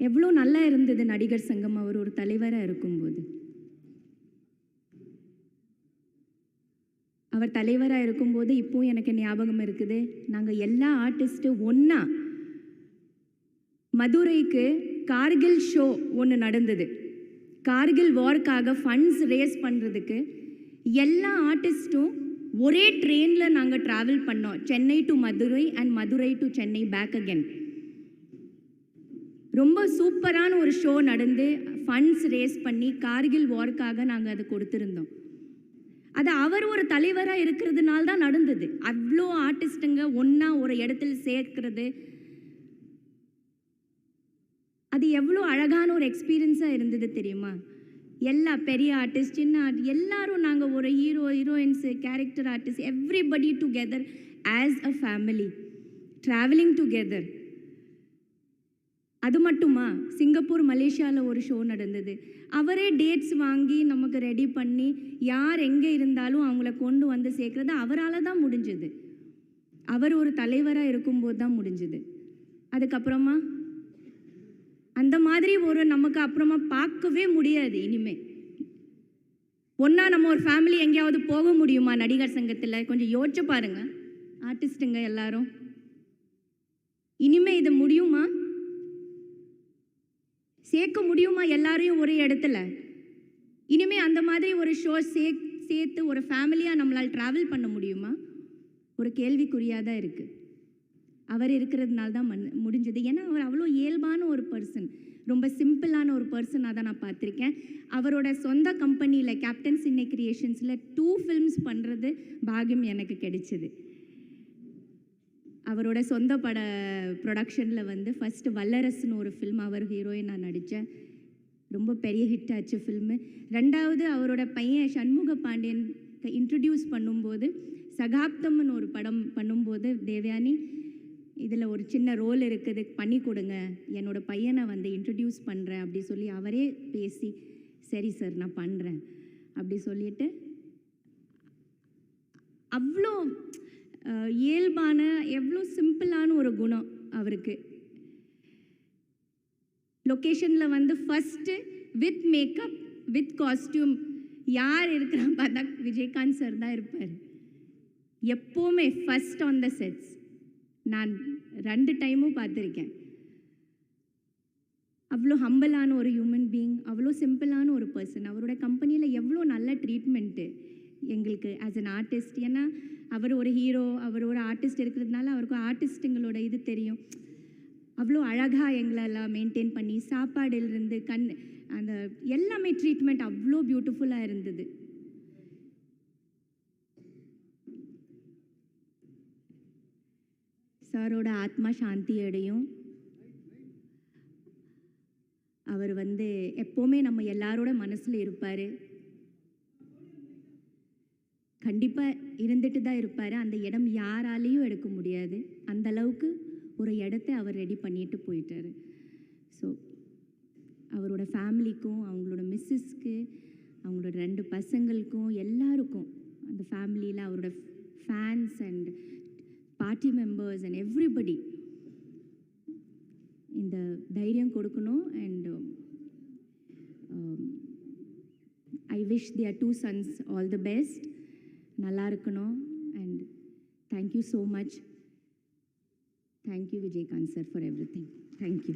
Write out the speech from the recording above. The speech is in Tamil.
எவ்வளோ நல்லா இருந்தது நடிகர் சங்கம் அவர் ஒரு தலைவராக இருக்கும்போது. அவர் தலைவராக இருக்கும்போது இப்போவும் எனக்கு ஞாபகம் இருக்குது. நாங்கள் எல்லா ஆர்டிஸ்ட்டும் ஒன்றா மதுரைக்கு கார்கில் ஷோ ஒன்று நடந்தது. கார்கில் வார்க்காக ஃபண்ட்ஸ் ரேஸ் பண்ணுறதுக்கு எல்லா ஆர்டிஸ்ட்டும் ஒரே ட்ரெயினில் நாங்கள் ட்ராவல் பண்ணோம். Chennai to Madurai and Madurai to Chennai back again ரொம்ப சூப்பரான ஒரு ஷோ நடந்து ஃபண்ட்ஸ் ரேஸ் பண்ணி கார்கில் வார்க்காக நாங்கள் அதை கொடுத்துருந்தோம். அது அவர் ஒரு தலைவராக இருக்கிறதுனால தான் நடந்தது. அவ்வளோ ஆர்டிஸ்ட்டுங்க ஒன்றா ஒரு இடத்துல சேர்க்கிறது. அது எவ்வளோ அழகான ஒரு எக்ஸ்பீரியன்ஸாக இருந்தது தெரியுமா? எல்லா பெரிய ஆர்டிஸ்ட் சின்ன ஆர்ட் எல்லாரும் நாங்கள் ஒரு hero heroines character artist everybody together as a family travelling together அது மட்டுமா? சிங்கப்பூர் மலேசியாவில் ஒரு ஷோ நடந்தது. அவரே டேட்ஸ் வாங்கி நமக்கு ரெடி பண்ணி யார் எங்கே இருந்தாலும் அவங்கள கொண்டு வந்து சேர்க்குறது அவரால் தான் முடிஞ்சது. அவர் ஒரு தலைவராக இருக்கும்போது தான் முடிஞ்சது. அதுக்கப்புறமா? அந்த மாதிரி ஒரு நமக்கு அப்புறமா பார்க்கவே முடியாது இனிமே. ஒன்றா நம்ம ஒரு ஃபேமிலி எங்கேயாவது போக முடியுமா நடிகர் சங்கத்தில்? கொஞ்சம் யோசிச்சு பாருங்க. ஆர்டிஸ்ட்டுங்க எல்லாரும். இனிமே இது முடியுமா? சேர்க்க முடியுமா எல்லாரையும் ஒரே இடத்துல? இனிமே அந்த மாதிரி ஒரு ஷோ சே சேர்த்து ஒரு ஃபேமிலியாக நம்மளால் ட்ராவல் பண்ண முடியுமா? ஒரு கேள்விக்குறியாக தான் இருக்குது அவர் இருக்கிறதுனால தான் மண் முடிஞ்சது. ஏன்னா அவர் அவ்வளோ இயல்பான ஒரு பர்சன் ரொம்ப சிம்பிளான ஒரு பர்சனாக தான் நான் பார்த்துருக்கேன். அவரோட சொந்த கம்பெனியில் கேப்டன் சின்ன கிரியேஷன்ஸில் டூ ஃபில்ம்ஸ் பண்ணுறது பாகியம் எனக்கு கிடைச்சிது. அவரோட சொந்த பட ப்ரொடக்ஷனில் வந்து ஃபஸ்ட்டு வல்லரசுன்னு ஒரு ஃபில்ம் அவர் ஹீரோயின் நான் நடித்தேன் ரொம்ப பெரிய ஹிட் ஆச்சு ஃபில்மு ரெண்டாவது அவரோட பையன் சண்முக பாண்டியன் இன்ட்ரடியூஸ் பண்ணும்போது சகாப்தம்னு ஒரு படம் பண்ணும்போது தேவயானி இதில் ஒரு சின்ன ரோல் இருக்குது பண்ணி கொடுங்க என்னோடய பையனை வந்து இன்ட்ரடியூஸ் பண்ணுறேன் அப்படி சொல்லி அவரே பேசி சரி சார் நான் பண்ணுறேன் அப்படி சொல்லிட்டு அவ்வளோ இயல்பான எவ்வளோ சிம்பிளான ஒரு குணம் அவருக்கு. லொக்கேஷனில் வந்து first with makeup with costume யார் இருக்கிறான் பார்த்தா விஜயகாந்த் சார் தான் இருப்பார். எப்போவுமே ஃபஸ்ட் ஆன் த செட்ஸ் நான் ரெண்டு டைமும் பார்த்துருக்கேன். அவ்வளோ ஹம்பிளான ஒரு ஹியூமன் பீயிங் அவ்வளோ சிம்பிளான ஒரு பர்சன் அவரோட கம்பெனியில் எவ்வளோ நல்ல ட்ரீட்மெண்ட்டு எங்களுக்கு ஆஸ் அன் ஆர்டிஸ்ட் ஏன்னா அவர் ஒரு ஹீரோ அவர் ஒரு ஆர்டிஸ்ட் இருக்கிறதுனால அவருக்கு ஆர்டிஸ்ட்டுங்களோட இது தெரியும். அவ்வளோ அழகாக எங்களெல்லாம் மெயின்டைன் பண்ணி சாப்பாடுலேருந்து கண் அந்த எல்லாமே ட்ரீட்மெண்ட் அவ்வளோ பியூட்டிஃபுல்லாக இருந்தது. சாரோட ஆத்மா சாந்தி அடையும். அவர் வந்து எப்போவுமே நம்ம எல்லாரோட மனசில் இருப்பார். கண்டிப்பாக இருந்துட்டு தான் இருப்பார். அந்த இடம் யாராலேயும் எடுக்க முடியாது. அந்த அளவுக்கு ஒரு இடத்த அவர் ரெடி பண்ணிட்டு போயிட்டாரு. ஸோ அவரோட ஃபேமிலிக்கும் அவங்களோட மிஸ்ஸஸ்க்கு அவங்களோட ரெண்டு பசங்களுக்கும் எல்லாருக்கும் அந்த ஃபேமிலியில் அவரோட fans and party members and everybody இந்த தைரியம் கொடுக்கணும். And I wish their two sons all the best நல்லா இருக்கணும் and thank you so much thank you Vijayakanth sir for everything thank you